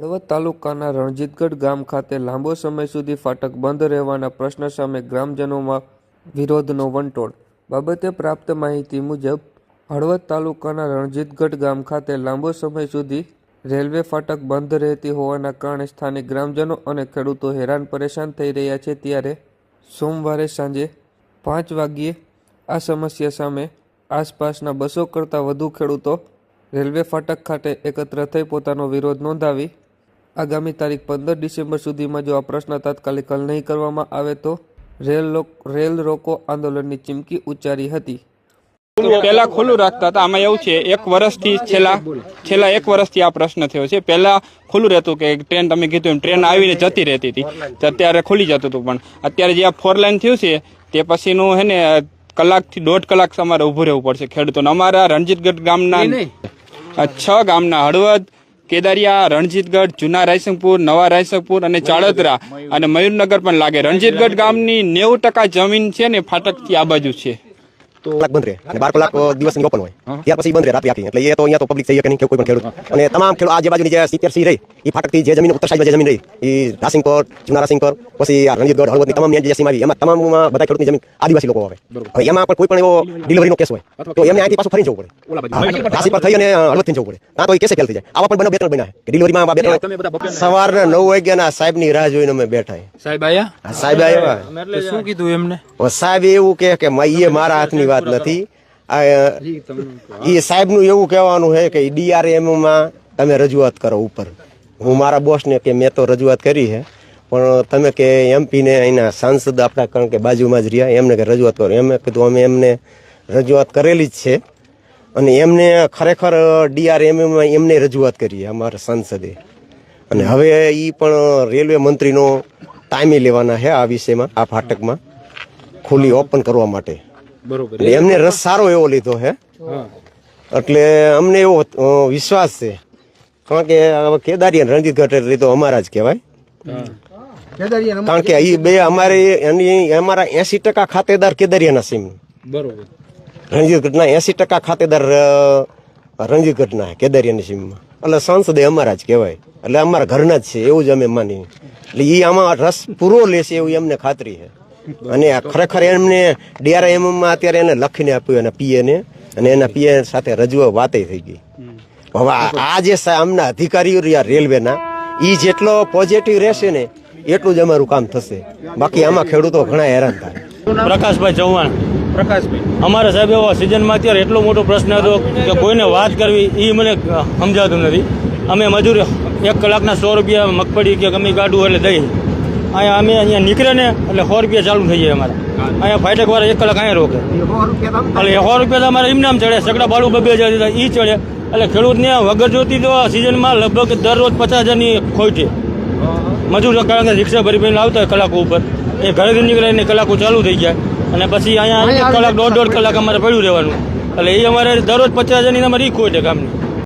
હળવદ તાલુકાના રણજીતગઢ ગામ ખાતે લાંબો સમય સુધી ફાટક બંધ રહેવાના પ્રશ્ન સામે ગ્રામજનોમાં વિરોધનો વંટોળ. બાબતે પ્રાપ્ત માહિતી મુજબ, હળવદ તાલુકાના રણજીતગઢ ગામ ખાતે લાંબો સમય સુધી રેલવે ફાટક બંધ રહેતી હોવાના કારણે સ્થાનિક ગ્રામજનો અને ખેડૂતો હેરાન પરેશાન થઈ રહ્યા છે. ત્યારે સોમવારે સાંજે પાંચ વાગ્યે આ સમસ્યા સામે આસપાસના બસો કરતાં વધુ ખેડૂતો રેલવે ફાટક ખાતે એકત્ર થઈ પોતાનો વિરોધ નોંધાવી આગામી તારીખ પંદર ડિસેમ્બર સુધીમાં જો આ પ્રશ્ન તાત્કાલિક હલ નહીં કરવામાં આવે તો રેલ રેલ રોકો આંદોલનની ચીમકી ઉચ્ચારી હતી. પેલા ખુલ્લું રાખતા હતા. આમાં એવું છે એક વર્ષથી છેલ્લા છેલ્લા એક વર્ષથી આ પ્રશ્ન થયો છે. પેલા ખુલ્લું રહેતું કે ટ્રેન તમે કીધું એમ ટ્રેન આવીને જતી રહેતી હતી. તો અત્યારે ખુલી જતું હતું. પણ અત્યારે જે આ ફોર લાઈન થયું છે તે પછીનું હે ને કલાકથી દોઢ કલાક અમારે ઊભું રહેવું પડશે ખેડૂતોને. અમારા રણજીતગઢ ગામના છ ગામના હળવદ કેદારિયા, રણજીતગઢ, જૂના રાયસંગપુર, નવા રાયસંગપુર અને ચાળદરા અને મયુરનગર પણ લાગે. રણજીતગઢ ગામની નેવું ટકા જમીન છે ને ફાટકથી આ બાજુ છે. કલાક બંધ રહે. અને બાર કલાક દિવસની ઓપન હોય. ત્યાર પછી બંધ રહે રાત્રિ આખી એટલે એ તો અહીંયા તો પબ્લિક થઈ શકે નહીં કોઈ પણ ખેડૂત. અને તમામ ખેડૂત આ જે બાજુની જે સિત્તેર સી રહી એ ફાટકથી જે જમીન ઉત્તર સાઈડમાં જે જમીન રહી એ રાસિંગપર જૂના પછી આ રણજીતગઢ હળવદની તમામ જે સીમા આવી એમાં તમામમાં બધા ખેડૂતની જમીન આદિવાસી લોકો આવે. એમાં પણ કોઈ પણ એવો ડિલિવરીનો કેસ હોય તો એમને અહીંથી પાછું ફરીને જવું પડે. રાશી પર થઈ અને હળવદથી જવું પડે. ત્યાં તો એ કેસે ફેલ થઈ જાય. આવા પણ બને બે ત્રણ બન્યા કે ડિલિવરીમાં બે ત્રણ સવારના નવ વાગ્યાના સાહેબની રાહ જોઈને અમે બેઠા સાહેબ આયા? સાહેબ આવ્યા શું કીધું એમને? સાહેબ એવું કે મારા હાથની વાત નથી. આ એ સાહેબનું એવું કહેવાનું છે કે ડીઆરએમમાં તમે રજૂઆત કરો ઉપર. હું મારા બોસને કે મેં તો રજૂઆત કરી છે પણ તમે કે એમપીને અહીંના સાંસદ આપણા કારણ કે બાજુમાં જ રહ્યા એમને કે રજૂઆત કરો. એમ કીધું અમે એમને રજૂઆત કરેલી જ છે. અને એમને ખરેખર ડીઆરએમમાં એમને રજૂઆત કરી અમારા સાંસદે. અને હવે એ પણ રેલવે મંત્રીનો ટાઈમે લેવાના છે આ વિષયમાં આ ફાટકમાં ખુલ્લી ઓપન કરવા માટે. બરોબર. એટલે એમને રસ સારો એવો લીધો છે એટલે અમને એવો વિશ્વાસ છે. કારણ કે કેદારી અને રણજીત ગઢ એટલે તો અમારા જ કહેવાય. કારણ કે એ બે અમારે એની અમારા એસી ટકા ખાતેદાર કેદારિયાના સીમ. બરોબર. રણજીત ગઢના એસી ટકા ખાતેદાર રણજીત ગઢના કેદારિયાની સીમમાં. એટલે સંસદે અમારા જ કહેવાય. એટલે અમારા ઘરના જ છે એવું જ અમે માની એટલે એ આમાં રસ પૂરો લેશે એવું એમને ખાતરી છે. અને ખરેખર એમને ડીઆરએમમાં અત્યારે એને લખીને આપ્યું એના પીએને. અને એના પીએ સાથે રજૂઆત વાતે થઈ ગઈ. હવે આ- જે સા- અધિકારીઓ રહ્યા રેલવેના એ જેટલો પોઝિટિવ રહેશે ને એટલું જ અમારું કામ થશે. બાકી આમાં ખેડૂતો ઘણા હેરાન થાય. પ્રકાશભાઈ ચૌહાણ. પ્રકાશભાઈ. અમારે સાહેબ એવા સિઝનમાં અત્યારે એટલો મોટો પ્રશ્ન હતો કે કોઈને વાત કરવી એ મને સમજાતું નથી. અમે મજૂરી એક કલાકના સો રૂપિયા મગફળી કે ગમે કાઢવું એટલે દઈ. અહીંયા અમે અહીંયા નીકળે ને એટલે સો રૂપિયા ચાલુ થઈ જાય અમારા. અહીંયા ફાઈટક વાળા એક કલાક અહીંયા રોકે. એટલે સો રૂપિયા તો અમારે ઇમનામ ચડે. સગડા બાળું બબે જાય એ ચડે. એટલે ખેડૂતને વગર જોતી તો સિઝનમાં લગભગ દરરોજ પચાસ હજારની ખોઈ મજૂર કારણ કે રિક્ષા ભરી ભરીને આવતા હોય કલાકો ઉપર. એ ઘરેથી નીકળે એને કલાકો ચાલુ થઈ જાય અને પછી અહીંયા એક કલાક, દોઢ દોઢ કલાક અમારે પડ્યું રહેવાનું. એટલે એ અમારે દરરોજ પચાસ હજારની અમારે એ છે કામની.